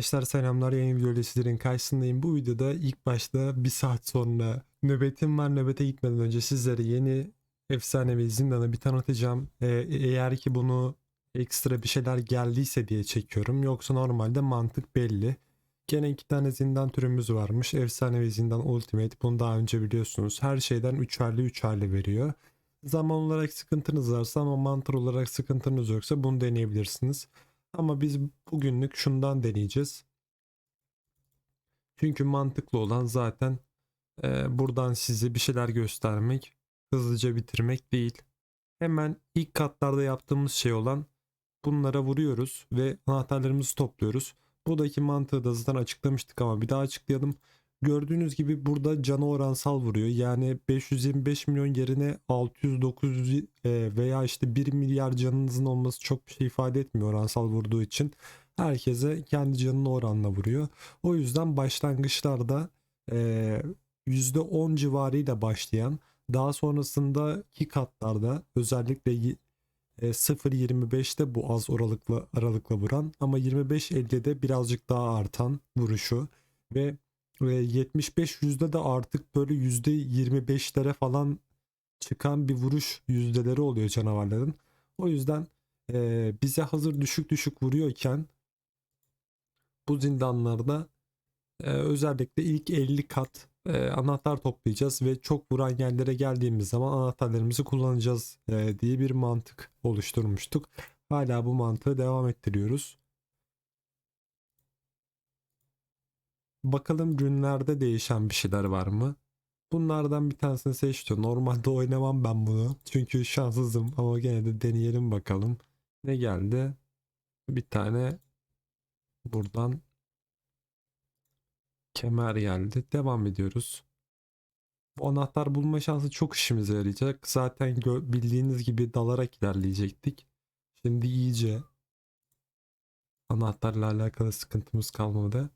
Arkadaşlar selamlar yeni videoyla sizlerin karşısındayım. Bu videoda ilk başta bir saat sonra nöbetim var. Nöbete gitmeden önce sizlere yeni efsanevi zindanı bir tanıtacağım. Ee, eğer ki bunu ekstra bir şeyler geldiyse diye çekiyorum. Yoksa normalde mantık belli. Gene iki tane zindan türümüz varmış. Efsanevi zindan Ultimate. Bunu daha önce biliyorsunuz. Her şeyden 3 hali 3 hali veriyor. Zaman olarak sıkıntınız varsa ama mantar olarak sıkıntınız yoksa bunu deneyebilirsiniz. Ama biz bugünlük şundan deneyeceğiz. Çünkü mantıklı olan zaten e, buradan size bir şeyler göstermek, hızlıca bitirmek değil. Hemen ilk katlarda yaptığımız şey olan bunlara vuruyoruz ve anahtarlarımızı topluyoruz. Buradaki mantığı da zaten açıklamıştık ama bir daha açıklayalım. Gördüğünüz gibi burada canı oransal vuruyor. Yani 525 milyon yerine 600-900 e, veya işte 1 milyar canınızın olması çok bir şey ifade etmiyor oransal vurduğu için. Herkese kendi canını oranla vuruyor. O yüzden başlangıçlarda e, %10 civarıyla başlayan daha sonrasındaki katlarda özellikle e, 0.25'te bu az aralıkla, aralıkla vuran ama 25.50'de birazcık daha artan vuruşu ve 75 yüzde de artık böyle yüzde 25'lere falan çıkan bir vuruş yüzdeleri oluyor canavarların. O yüzden e, bize hazır düşük düşük vuruyorken bu zindanlarda e, özellikle ilk 50 kat e, anahtar toplayacağız ve çok vuran yerlere geldiğimiz zaman anahtarlarımızı kullanacağız e, diye bir mantık oluşturmuştuk. Hala bu mantığı devam ettiriyoruz. Bakalım günlerde değişen bir şeyler var mı? Bunlardan bir tanesini seçtim. Normalde oynamam ben bunu. Çünkü şanssızım ama gene de deneyelim bakalım. Ne geldi? Bir tane buradan kemer geldi. Devam ediyoruz. Bu anahtar bulma şansı çok işimize yarayacak. Zaten bildiğiniz gibi dalarak ilerleyecektik. Şimdi iyice anahtarla alakalı sıkıntımız kalmadı.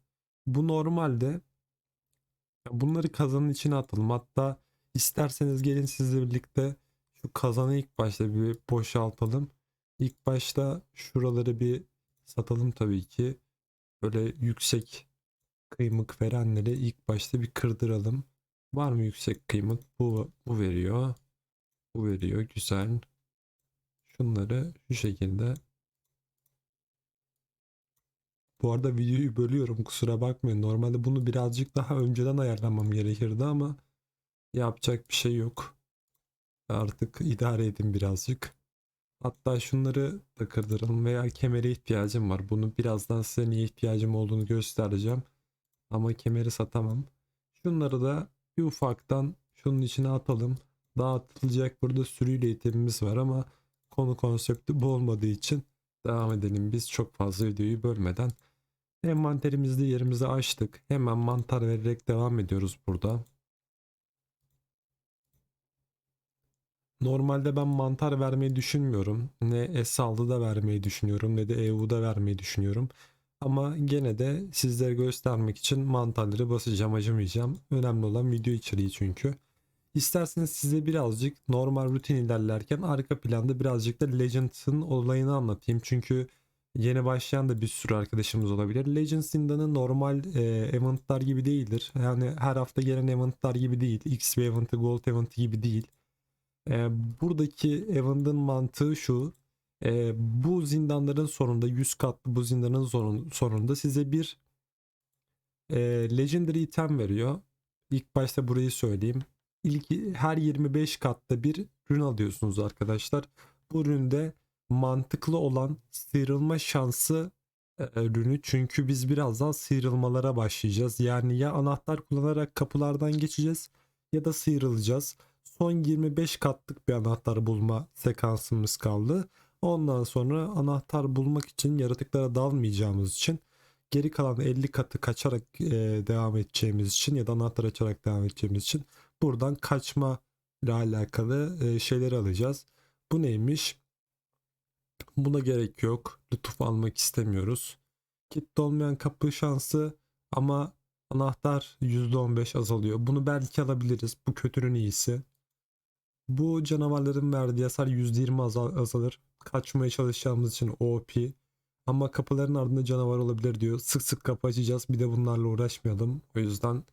Bu normalde bunları kazanın içine atalım. Hatta isterseniz gelin sizle birlikte şu kazanı ilk başta bir boşaltalım. İlk başta şuraları bir satalım tabii ki. Böyle yüksek kıymık verenleri ilk başta bir kırdıralım. Var mı yüksek kıymık? Bu, bu veriyor. Bu veriyor. Güzel. Şunları şu şekilde bu arada videoyu bölüyorum kusura bakmayın. Normalde bunu birazcık daha önceden ayarlamam gerekirdi ama yapacak bir şey yok. Artık idare edin birazcık. Hatta şunları da kırdıralım veya kemere ihtiyacım var. Bunu birazdan size niye ihtiyacım olduğunu göstereceğim. Ama kemeri satamam. Şunları da bir ufaktan şunun içine atalım. Dağıtılacak burada sürüyle itemimiz var ama konu konsepti bu olmadığı için devam edelim. Biz çok fazla videoyu bölmeden Envanterimizde yerimizi açtık. Hemen mantar vererek devam ediyoruz burada. Normalde ben mantar vermeyi düşünmüyorum. Ne S6'da vermeyi düşünüyorum ne de EU'da vermeyi düşünüyorum. Ama gene de sizlere göstermek için mantarları basacağım acımayacağım. Önemli olan video içeriği çünkü. İsterseniz size birazcık normal rutin ilerlerken arka planda birazcık da Legends'ın olayını anlatayım. Çünkü yeni başlayan da bir sürü arkadaşımız olabilir. Legends zindanı normal e, eventlar gibi değildir. Yani her hafta gelen eventlar gibi değil. XP eventı, Gold eventı gibi değil. E, buradaki event'ın mantığı şu. E, bu zindanların sonunda 100 katlı bu zindanın sonun, sonunda size bir e, Legendary item veriyor. İlk başta burayı söyleyeyim. İlk her 25 katta bir ürün alıyorsunuz arkadaşlar. Bu üründe mantıklı olan sıyrılma şansı e, ürünü çünkü biz birazdan sıyrılmalara başlayacağız. Yani ya anahtar kullanarak kapılardan geçeceğiz ya da sıyrılacağız. Son 25 katlık bir anahtar bulma sekansımız kaldı. Ondan sonra anahtar bulmak için yaratıklara dalmayacağımız için geri kalan 50 katı kaçarak e, devam edeceğimiz için ya da anahtar açarak devam edeceğimiz için buradan kaçma ile alakalı e, şeyleri alacağız. Bu neymiş? Buna gerek yok. Lütuf almak istemiyoruz. Kitle olmayan kapı şansı ama anahtar %15 azalıyor. Bunu belki alabiliriz. Bu kötünün iyisi. Bu canavarların verdiği hasar %20 azal azalır. Kaçmaya çalışacağımız için OP. Ama kapıların ardında canavar olabilir diyor. Sık sık kapı açacağız. Bir de bunlarla uğraşmayalım. O yüzden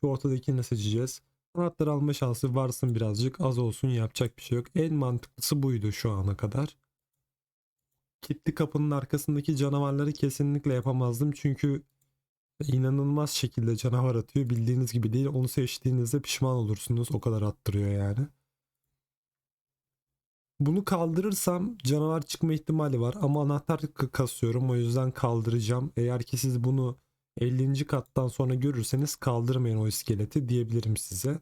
şu ortadakini seçeceğiz. Anahtar alma şansı varsın birazcık. Az olsun yapacak bir şey yok. En mantıklısı buydu şu ana kadar. Kilitli kapının arkasındaki canavarları kesinlikle yapamazdım. Çünkü inanılmaz şekilde canavar atıyor. Bildiğiniz gibi değil. Onu seçtiğinizde pişman olursunuz. O kadar attırıyor yani. Bunu kaldırırsam canavar çıkma ihtimali var ama anahtar kasıyorum o yüzden kaldıracağım. Eğer ki siz bunu 50. kattan sonra görürseniz kaldırmayın o iskeleti diyebilirim size.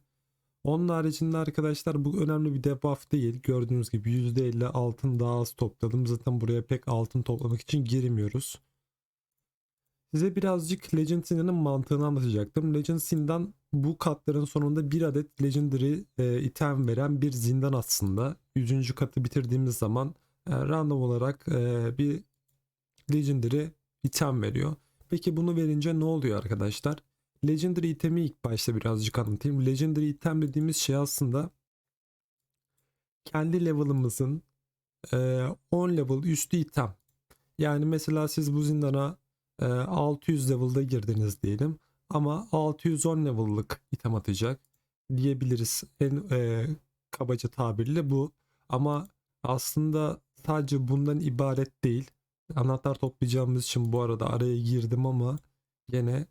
Onun haricinde arkadaşlar bu önemli bir debuff değil. Gördüğünüz gibi %50 altın daha az topladım. Zaten buraya pek altın toplamak için girmiyoruz. Size birazcık Legend Sin'in mantığını anlatacaktım. Legend Sin'den bu katların sonunda bir adet Legendary e, item veren bir zindan aslında. 100. katı bitirdiğimiz zaman e, random olarak e, bir Legendary item veriyor. Peki bunu verince ne oluyor arkadaşlar? Legendary itemi ilk başta birazcık anlatayım. Legendary item dediğimiz şey aslında kendi level'ımızın e, 10 level üstü item. Yani mesela siz bu zindana e, 600 level'da girdiniz diyelim ama 610 level'lık item atacak diyebiliriz. En e, kabaca tabirle bu. Ama aslında sadece bundan ibaret değil. Anahtar toplayacağımız için bu arada araya girdim ama gene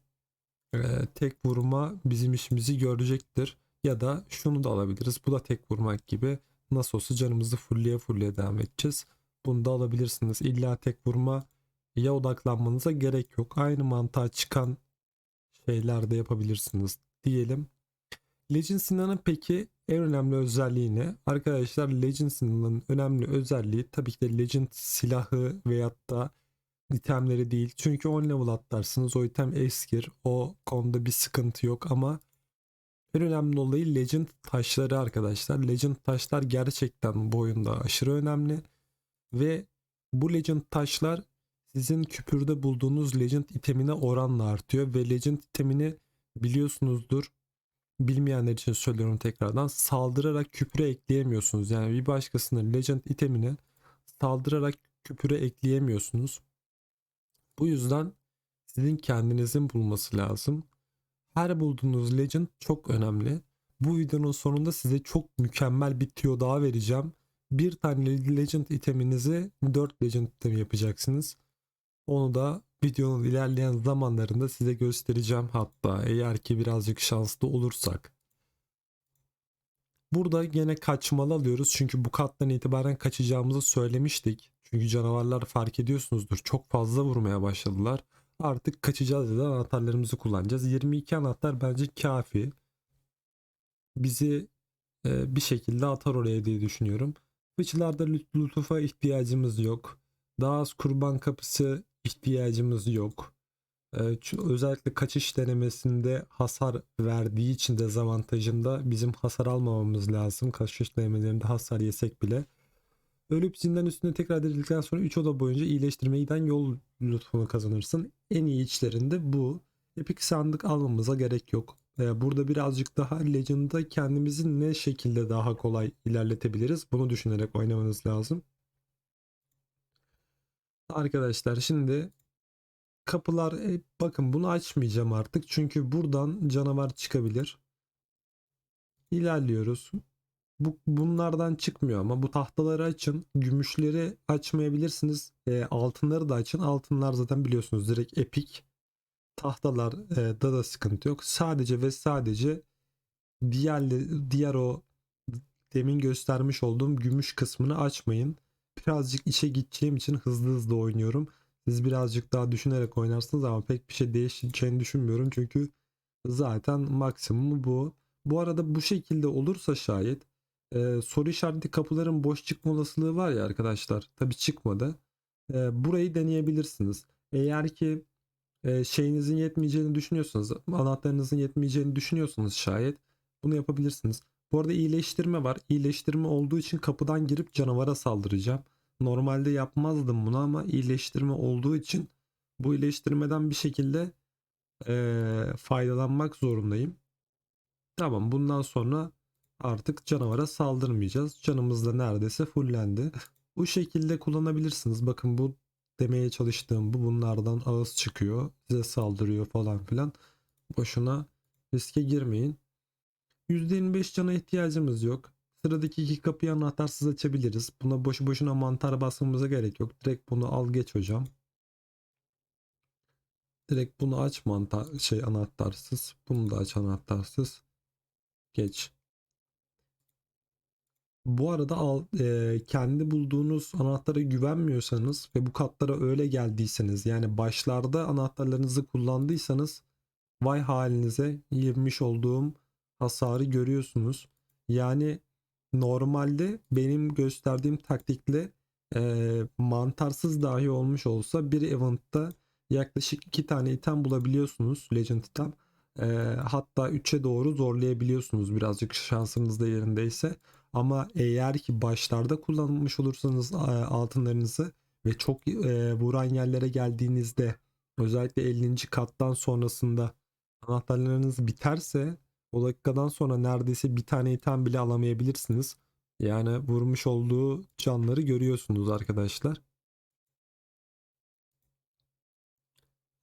e, tek vurma bizim işimizi görecektir. Ya da şunu da alabiliriz. Bu da tek vurmak gibi. Nasıl olsa canımızı fulleye fulleye devam edeceğiz. Bunu da alabilirsiniz. İlla tek vurma ya odaklanmanıza gerek yok. Aynı mantığa çıkan şeyler de yapabilirsiniz diyelim. Legend Sinan'ın peki en önemli özelliği ne? Arkadaşlar Legend Sinan'ın önemli özelliği tabii ki de Legend silahı veyahut da itemleri değil. Çünkü 10 level atlarsınız o item eskir. O konuda bir sıkıntı yok ama en önemli olayı Legend taşları arkadaşlar. Legend taşlar gerçekten bu oyunda aşırı önemli. Ve bu Legend taşlar sizin küpürde bulduğunuz Legend itemine oranla artıyor. Ve Legend itemini biliyorsunuzdur. Bilmeyenler için söylüyorum tekrardan. Saldırarak küpüre ekleyemiyorsunuz. Yani bir başkasının Legend itemini saldırarak küpüre ekleyemiyorsunuz. Bu yüzden sizin kendinizin bulması lazım. Her bulduğunuz legend çok önemli. Bu videonun sonunda size çok mükemmel bir tüyo daha vereceğim. Bir tane legend iteminizi 4 legend itemi yapacaksınız. Onu da videonun ilerleyen zamanlarında size göstereceğim hatta eğer ki birazcık şanslı olursak. Burada gene kaçmalı alıyoruz çünkü bu kattan itibaren kaçacağımızı söylemiştik. Çünkü canavarlar fark ediyorsunuzdur çok fazla vurmaya başladılar. Artık kaçacağız ya da anahtarlarımızı kullanacağız. 22 anahtar bence kafi. Bizi e, bir şekilde atar oraya diye düşünüyorum. Fıçılarda lüt- lütufa ihtiyacımız yok. Daha az kurban kapısı ihtiyacımız yok. E, çü- özellikle kaçış denemesinde hasar verdiği için dezavantajında bizim hasar almamamız lazım. Kaçış denemelerinde hasar yesek bile. Ölüp zindan üstüne tekrar dirildikten sonra 3 oda boyunca iyileştirmeye giden yol lütfunu kazanırsın. En iyi içlerinde bu. Epic sandık almamıza gerek yok. Ee, Burada birazcık daha Legend'da kendimizi ne şekilde daha kolay ilerletebiliriz bunu düşünerek oynamanız lazım. Arkadaşlar şimdi kapılar e, bakın bunu açmayacağım artık çünkü buradan canavar çıkabilir. İlerliyoruz. Bu bunlardan çıkmıyor ama bu tahtaları açın. Gümüşleri açmayabilirsiniz. E, altınları da açın. Altınlar zaten biliyorsunuz direkt epik. Tahtalar e, da da sıkıntı yok. Sadece ve sadece diğer diğer o demin göstermiş olduğum gümüş kısmını açmayın. Birazcık işe gideceğim için hızlı hızlı oynuyorum. Siz birazcık daha düşünerek oynarsınız ama pek bir şey değişeceğini düşünmüyorum. Çünkü zaten maksimumu bu. Bu arada bu şekilde olursa şayet e, soru işareti kapıların boş çıkma olasılığı var ya arkadaşlar. Tabi çıkmadı. E, burayı deneyebilirsiniz. Eğer ki e, şeyinizin yetmeyeceğini düşünüyorsanız, anahtarınızın yetmeyeceğini düşünüyorsanız şayet bunu yapabilirsiniz. Bu arada iyileştirme var. İyileştirme olduğu için kapıdan girip canavara saldıracağım. Normalde yapmazdım bunu ama iyileştirme olduğu için bu iyileştirmeden bir şekilde e, faydalanmak zorundayım. Tamam bundan sonra artık canavara saldırmayacağız. Canımız da neredeyse fullendi. bu şekilde kullanabilirsiniz. Bakın bu demeye çalıştığım bu bunlardan ağız çıkıyor. Size saldırıyor falan filan. Boşuna riske girmeyin. %25 cana ihtiyacımız yok. Sıradaki iki kapıyı anahtarsız açabiliriz. Buna boşu boşuna mantar basmamıza gerek yok. Direkt bunu al geç hocam. Direkt bunu aç mantar şey anahtarsız. Bunu da aç anahtarsız. Geç. Bu arada al, e, kendi bulduğunuz anahtara güvenmiyorsanız ve bu katlara öyle geldiyseniz yani başlarda anahtarlarınızı kullandıysanız vay halinize yemiş olduğum hasarı görüyorsunuz. Yani normalde benim gösterdiğim taktikle e, mantarsız dahi olmuş olsa bir eventta yaklaşık iki tane item bulabiliyorsunuz Legend item. E, hatta 3'e doğru zorlayabiliyorsunuz birazcık şansınız da yerindeyse. Ama eğer ki başlarda kullanmış olursanız e, altınlarınızı ve çok e, vuran yerlere geldiğinizde özellikle 50. kattan sonrasında anahtarlarınız biterse o dakikadan sonra neredeyse bir tane item bile alamayabilirsiniz. Yani vurmuş olduğu canları görüyorsunuz arkadaşlar.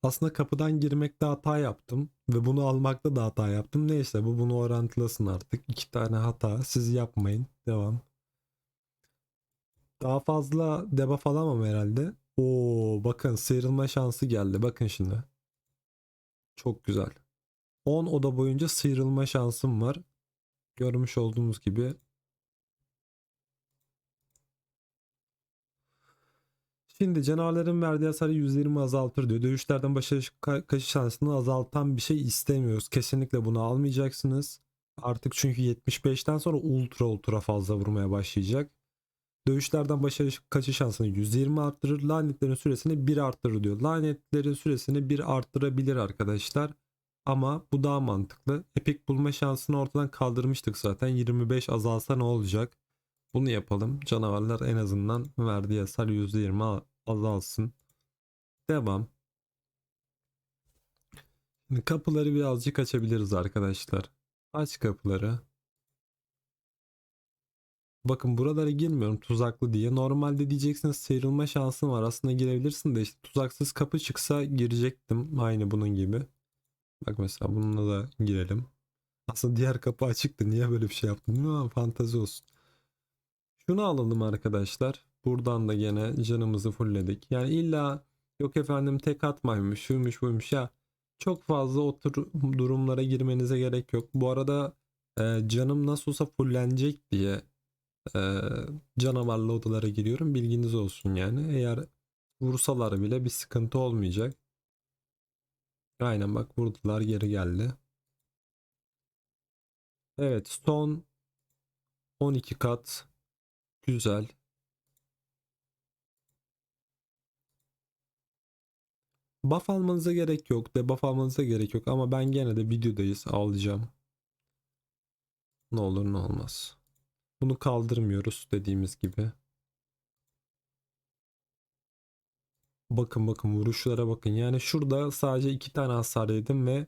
Aslında kapıdan girmekte hata yaptım ve bunu almakta da hata yaptım. Neyse bu bunu orantılasın artık. İki tane hata siz yapmayın. Devam. Daha fazla debuff alamam herhalde. Oo bakın sıyrılma şansı geldi. Bakın şimdi. Çok güzel. 10 oda boyunca sıyrılma şansım var. Görmüş olduğunuz gibi. Şimdi canavarların verdiği hasarı %20 azaltır diyor. Dövüşlerden başarı ka- kaçış şansını azaltan bir şey istemiyoruz. Kesinlikle bunu almayacaksınız. Artık çünkü 75'ten sonra ultra ultra fazla vurmaya başlayacak. Dövüşlerden başarı kaçış şansını %20 arttırır. Lanetlerin süresini 1 arttırır diyor. Lanetlerin süresini 1 arttırabilir arkadaşlar. Ama bu daha mantıklı. Epik bulma şansını ortadan kaldırmıştık zaten. 25 azalsa ne olacak? Bunu yapalım. Canavarlar en azından verdiği hasar %20 azalsın. Devam. Şimdi kapıları birazcık açabiliriz arkadaşlar. Aç kapıları. Bakın buralara girmiyorum tuzaklı diye. Normalde diyeceksiniz sıyrılma şansın var. Aslında girebilirsin de işte tuzaksız kapı çıksa girecektim. Aynı bunun gibi. Bak mesela bununla da girelim. Aslında diğer kapı açıktı. Niye böyle bir şey yaptım? Bilmiyorum ama fantezi olsun. Şunu alalım arkadaşlar. Buradan da gene canımızı fullledik. Yani illa yok efendim tek atmaymış, şuymuş buymuş ya. Çok fazla o tür durumlara girmenize gerek yok. Bu arada e, canım nasıl olsa fullenecek diye e, canavarlı odalara giriyorum. Bilginiz olsun yani. Eğer vursalar bile bir sıkıntı olmayacak. Aynen bak vurdular geri geldi. Evet son 12 kat güzel. Buff almanıza gerek yok. Debuff almanıza gerek yok. Ama ben gene de videodayız. Alacağım. Ne olur ne olmaz. Bunu kaldırmıyoruz dediğimiz gibi. Bakın bakın vuruşlara bakın. Yani şurada sadece iki tane hasar yedim ve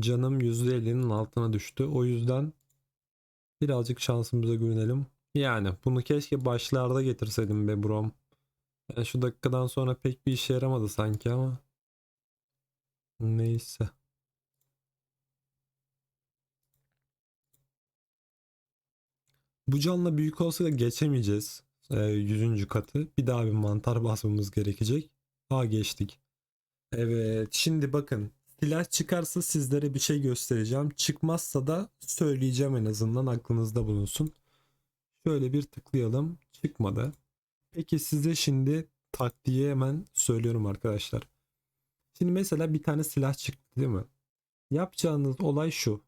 canım %50'nin altına düştü. O yüzden birazcık şansımıza güvenelim. Yani bunu keşke başlarda getirseydim be brom. Yani şu dakikadan sonra pek bir işe yaramadı sanki ama. Neyse. Bu canla büyük olsa da geçemeyeceğiz. Ee, 100. katı. Bir daha bir mantar basmamız gerekecek. Ha geçtik. Evet şimdi bakın. Silah çıkarsa sizlere bir şey göstereceğim. Çıkmazsa da söyleyeceğim en azından aklınızda bulunsun. Şöyle bir tıklayalım. Çıkmadı. Peki size şimdi taktiği hemen söylüyorum arkadaşlar. Şimdi mesela bir tane silah çıktı değil mi? Yapacağınız olay şu.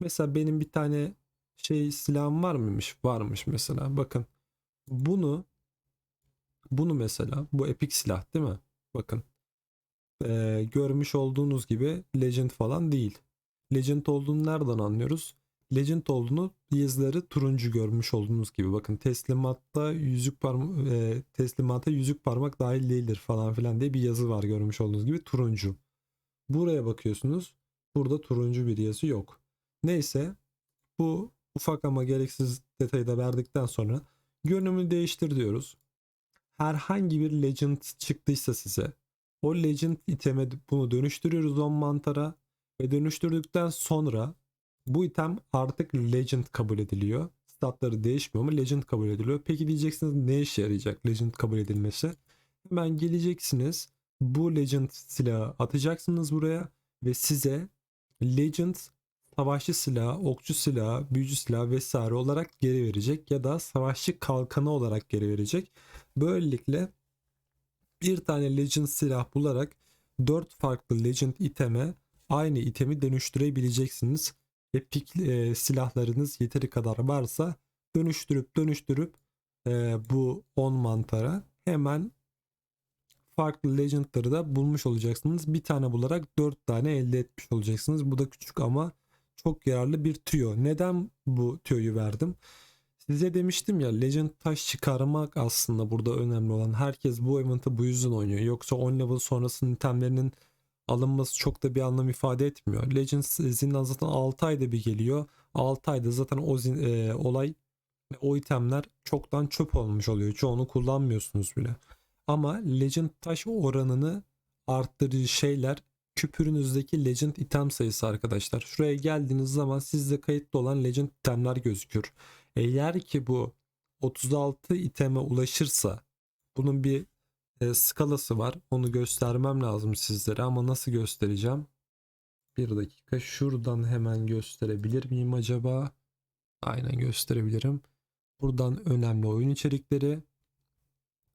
Mesela benim bir tane şey silahım var mıymış? Varmış mesela. Bakın. Bunu bunu mesela bu epik silah değil mi? Bakın. Ee, görmüş olduğunuz gibi legend falan değil. Legend olduğunu nereden anlıyoruz? Legend olduğunu yazıları turuncu görmüş olduğunuz gibi. Bakın teslimatta yüzük parmak e, teslimata yüzük parmak dahil değildir falan filan diye bir yazı var görmüş olduğunuz gibi turuncu. Buraya bakıyorsunuz. Burada turuncu bir yazı yok. Neyse bu ufak ama gereksiz detayı da verdikten sonra görünümü değiştir diyoruz. herhangi bir legend çıktıysa size o legend iteme bunu dönüştürüyoruz 10 mantara ve dönüştürdükten sonra bu item artık legend kabul ediliyor. Statları değişmiyor ama legend kabul ediliyor. Peki diyeceksiniz ne işe yarayacak legend kabul edilmesi? Hemen geleceksiniz. Bu legend silahı atacaksınız buraya ve size legend savaşçı silahı, okçu silahı, büyücü silahı vesaire olarak geri verecek ya da savaşçı kalkanı olarak geri verecek. Böylelikle bir tane legend silah bularak 4 farklı legend iteme aynı itemi dönüştürebileceksiniz. Epic e, silahlarınız yeteri kadar varsa dönüştürüp dönüştürüp e, bu 10 mantara hemen farklı legendları da bulmuş olacaksınız. Bir tane bularak 4 tane elde etmiş olacaksınız. Bu da küçük ama çok yararlı bir tüyo. Neden bu tüyoyu verdim? Size demiştim ya Legend taş çıkarmak aslında burada önemli olan. Herkes bu event'ı bu yüzden oynuyor. Yoksa 10 level sonrasının itemlerinin alınması çok da bir anlam ifade etmiyor. Legend zindan zaten 6 ayda bir geliyor. 6 ayda zaten o zin, e, olay o itemler çoktan çöp olmuş oluyor. Çoğunu kullanmıyorsunuz bile. Ama Legend taş oranını arttırıcı şeyler küpürünüzdeki Legend item sayısı arkadaşlar. Şuraya geldiğiniz zaman sizde kayıtlı olan Legend itemler gözükür. Eğer ki bu 36 iteme ulaşırsa bunun bir e, skalası var. Onu göstermem lazım sizlere ama nasıl göstereceğim? Bir dakika şuradan hemen gösterebilir miyim acaba? Aynen gösterebilirim. Buradan önemli oyun içerikleri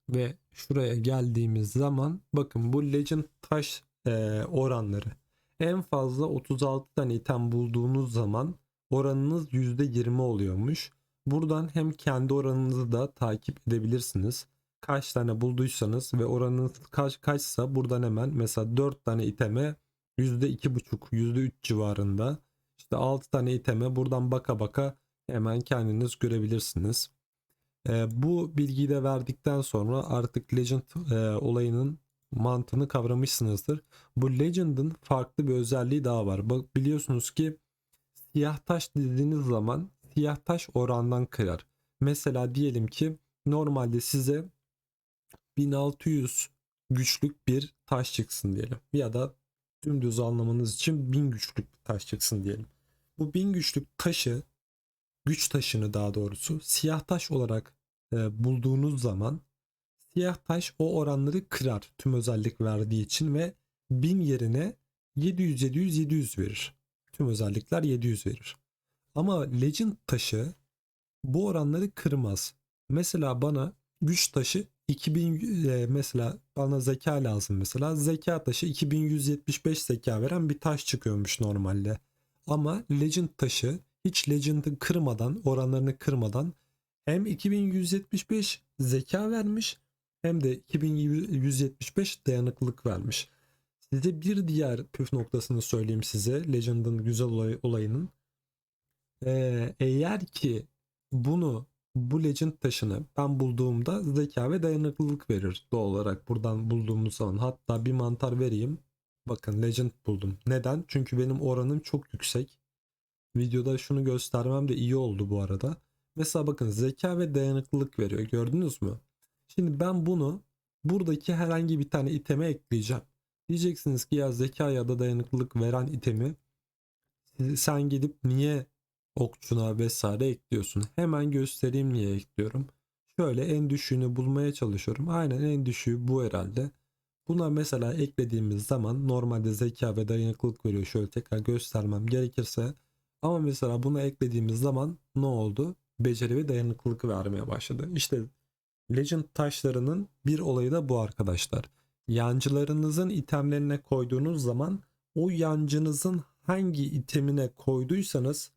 ve şuraya geldiğimiz zaman bakın bu Legend taş e, oranları. En fazla 36 tane item bulduğunuz zaman oranınız %20 oluyormuş. Buradan hem kendi oranınızı da takip edebilirsiniz. Kaç tane bulduysanız ve oranınız kaç kaçsa buradan hemen mesela 4 tane iteme %2,5 %3 civarında. İşte 6 tane iteme buradan baka baka hemen kendiniz görebilirsiniz. E, bu bilgiyi de verdikten sonra artık Legend e, olayının mantığını kavramışsınızdır. Bu Legend'ın farklı bir özelliği daha var. Bak biliyorsunuz ki siyah taş dediğiniz zaman siyah taş orandan kırar. Mesela diyelim ki normalde size 1600 güçlük bir taş çıksın diyelim. Ya da dümdüz anlamanız için 1000 güçlük bir taş çıksın diyelim. Bu 1000 güçlük taşı güç taşını daha doğrusu siyah taş olarak e, bulduğunuz zaman siyah taş o oranları kırar tüm özellik verdiği için ve 1000 yerine 700 700 700 verir. Tüm özellikler 700 verir. Ama Legend taşı bu oranları kırmaz. Mesela bana güç taşı 2000 e, mesela bana zeka lazım mesela. Zeka taşı 2175 zeka veren bir taş çıkıyormuş normalde. Ama Legend taşı hiç Legend'ı kırmadan, oranlarını kırmadan hem 2175 zeka vermiş hem de 2175 dayanıklılık vermiş. Size bir diğer püf noktasını söyleyeyim size Legend'ın güzel olay, olayının. Ee, eğer ki bunu bu legend taşını ben bulduğumda zeka ve dayanıklılık verir doğal olarak buradan bulduğumuz zaman. Hatta bir mantar vereyim. Bakın legend buldum. Neden? Çünkü benim oranım çok yüksek. Videoda şunu göstermem de iyi oldu bu arada. Mesela bakın zeka ve dayanıklılık veriyor. Gördünüz mü? Şimdi ben bunu buradaki herhangi bir tane iteme ekleyeceğim. Diyeceksiniz ki ya zeka ya da dayanıklılık veren itemi sen gidip niye okçuna vesaire ekliyorsun. Hemen göstereyim niye ekliyorum. Şöyle en düşüğünü bulmaya çalışıyorum. Aynen en düşüğü bu herhalde. Buna mesela eklediğimiz zaman normalde zeka ve dayanıklılık veriyor. Şöyle tekrar göstermem gerekirse. Ama mesela buna eklediğimiz zaman ne oldu? Beceri ve dayanıklılık vermeye başladı. İşte Legend taşlarının bir olayı da bu arkadaşlar. Yancılarınızın itemlerine koyduğunuz zaman o yancınızın hangi itemine koyduysanız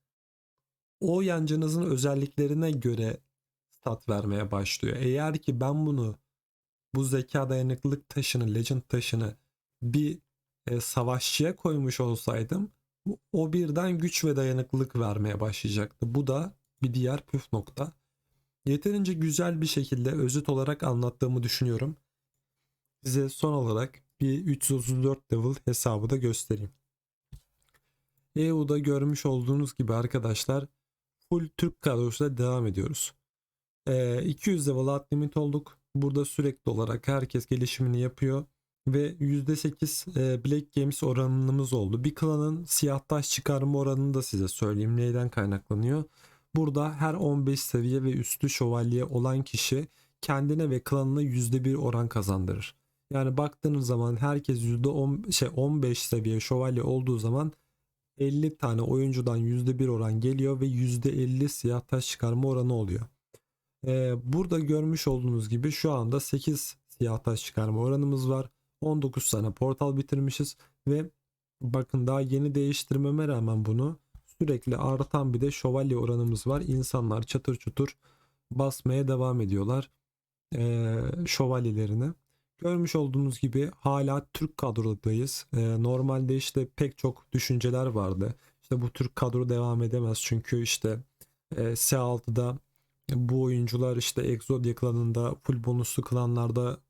o yancınızın özelliklerine göre stat vermeye başlıyor. Eğer ki ben bunu bu zeka dayanıklılık taşını, legend taşını bir e, savaşçıya koymuş olsaydım o birden güç ve dayanıklılık vermeye başlayacaktı. Bu da bir diğer püf nokta. Yeterince güzel bir şekilde özet olarak anlattığımı düşünüyorum. Size son olarak bir 334 level hesabı da göstereyim. EU'da görmüş olduğunuz gibi arkadaşlar full Türk kadrosuyla devam ediyoruz. Ee, 200 level at limit olduk. Burada sürekli olarak herkes gelişimini yapıyor ve %8 e, Black Games oranımız oldu. Bir klanın siyah taş çıkarma oranını da size söyleyeyim neyden kaynaklanıyor. Burada her 15 seviye ve üstü şövalye olan kişi kendine ve klanına %1 oran kazandırır. Yani baktığınız zaman herkes %10 şey 15 seviye şövalye olduğu zaman 50 tane oyuncudan %1 oran geliyor ve %50 siyah taş çıkarma oranı oluyor. Ee, burada görmüş olduğunuz gibi şu anda 8 siyah taş çıkarma oranımız var. 19 tane portal bitirmişiz ve bakın daha yeni değiştirmeme rağmen bunu sürekli artan bir de şövalye oranımız var. İnsanlar çatır çutur basmaya devam ediyorlar ee, şövalyelerini. Görmüş olduğunuz gibi hala Türk kadrodayız. Ee, normalde işte pek çok düşünceler vardı. İşte bu Türk kadro devam edemez çünkü işte e, S6'da bu oyuncular işte Exodia klanında full bonuslu klanlarda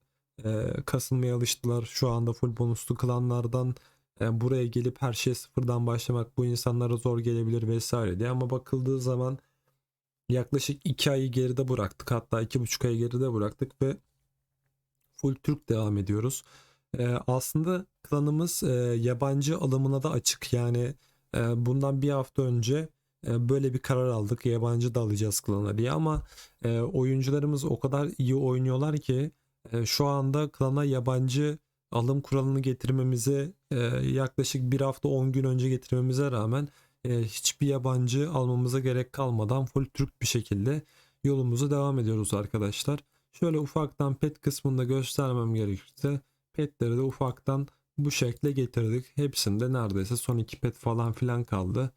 e, kasılmaya alıştılar. Şu anda full bonuslu klanlardan e, buraya gelip her şey sıfırdan başlamak bu insanlara zor gelebilir vesaire diye. Ama bakıldığı zaman yaklaşık 2 ayı geride bıraktık. Hatta 2,5 ayı geride bıraktık ve full Türk devam ediyoruz. E, aslında klanımız e, yabancı alımına da açık. Yani e, bundan bir hafta önce e, böyle bir karar aldık. Yabancı da alacağız klana diye ama e, oyuncularımız o kadar iyi oynuyorlar ki e, şu anda klana yabancı alım kuralını getirmemize e, yaklaşık bir hafta 10 gün önce getirmemize rağmen e, hiçbir yabancı almamıza gerek kalmadan full Türk bir şekilde yolumuza devam ediyoruz arkadaşlar. Şöyle ufaktan pet kısmında göstermem gerekirse petleri de ufaktan bu şekle getirdik. Hepsinde neredeyse son iki pet falan filan kaldı.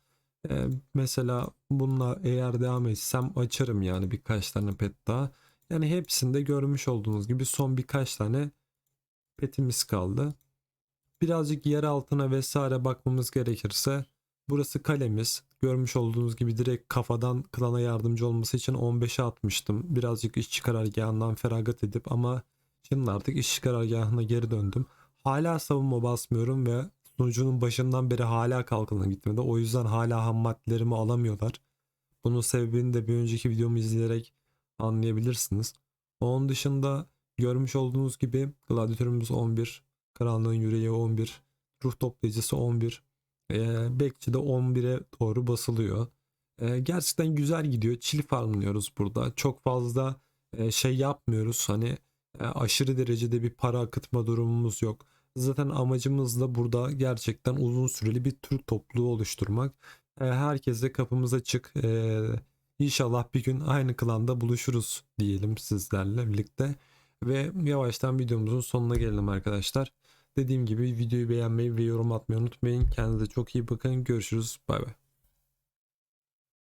Ee, mesela bununla eğer devam etsem açarım yani birkaç tane pet daha. Yani hepsinde görmüş olduğunuz gibi son birkaç tane petimiz kaldı. Birazcık yer altına vesaire bakmamız gerekirse burası kalemiz. Görmüş olduğunuz gibi direkt kafadan klana yardımcı olması için 15'e atmıştım. Birazcık iş karargahından feragat edip ama şimdi artık iş karargahına geri döndüm. Hala savunma basmıyorum ve sunucunun başından beri hala kalkına gitmedi. O yüzden hala ham alamıyorlar. Bunun sebebini de bir önceki videomu izleyerek anlayabilirsiniz. Onun dışında görmüş olduğunuz gibi gladyatörümüz 11, karanlığın yüreği 11, ruh toplayıcısı 11, e, bekçi de 11'e doğru basılıyor. E, gerçekten güzel gidiyor. Çil farmlıyoruz burada. Çok fazla e, şey yapmıyoruz. Hani e, aşırı derecede bir para akıtma durumumuz yok. Zaten amacımız da burada gerçekten uzun süreli bir Türk topluluğu oluşturmak. E, herkes de kapımız açık. E, inşallah bir gün aynı klanda buluşuruz diyelim sizlerle birlikte. Ve yavaştan videomuzun sonuna gelelim arkadaşlar. Dediğim gibi videoyu beğenmeyi ve yorum atmayı unutmayın. Kendinize çok iyi bakın. Görüşürüz. Bay bay.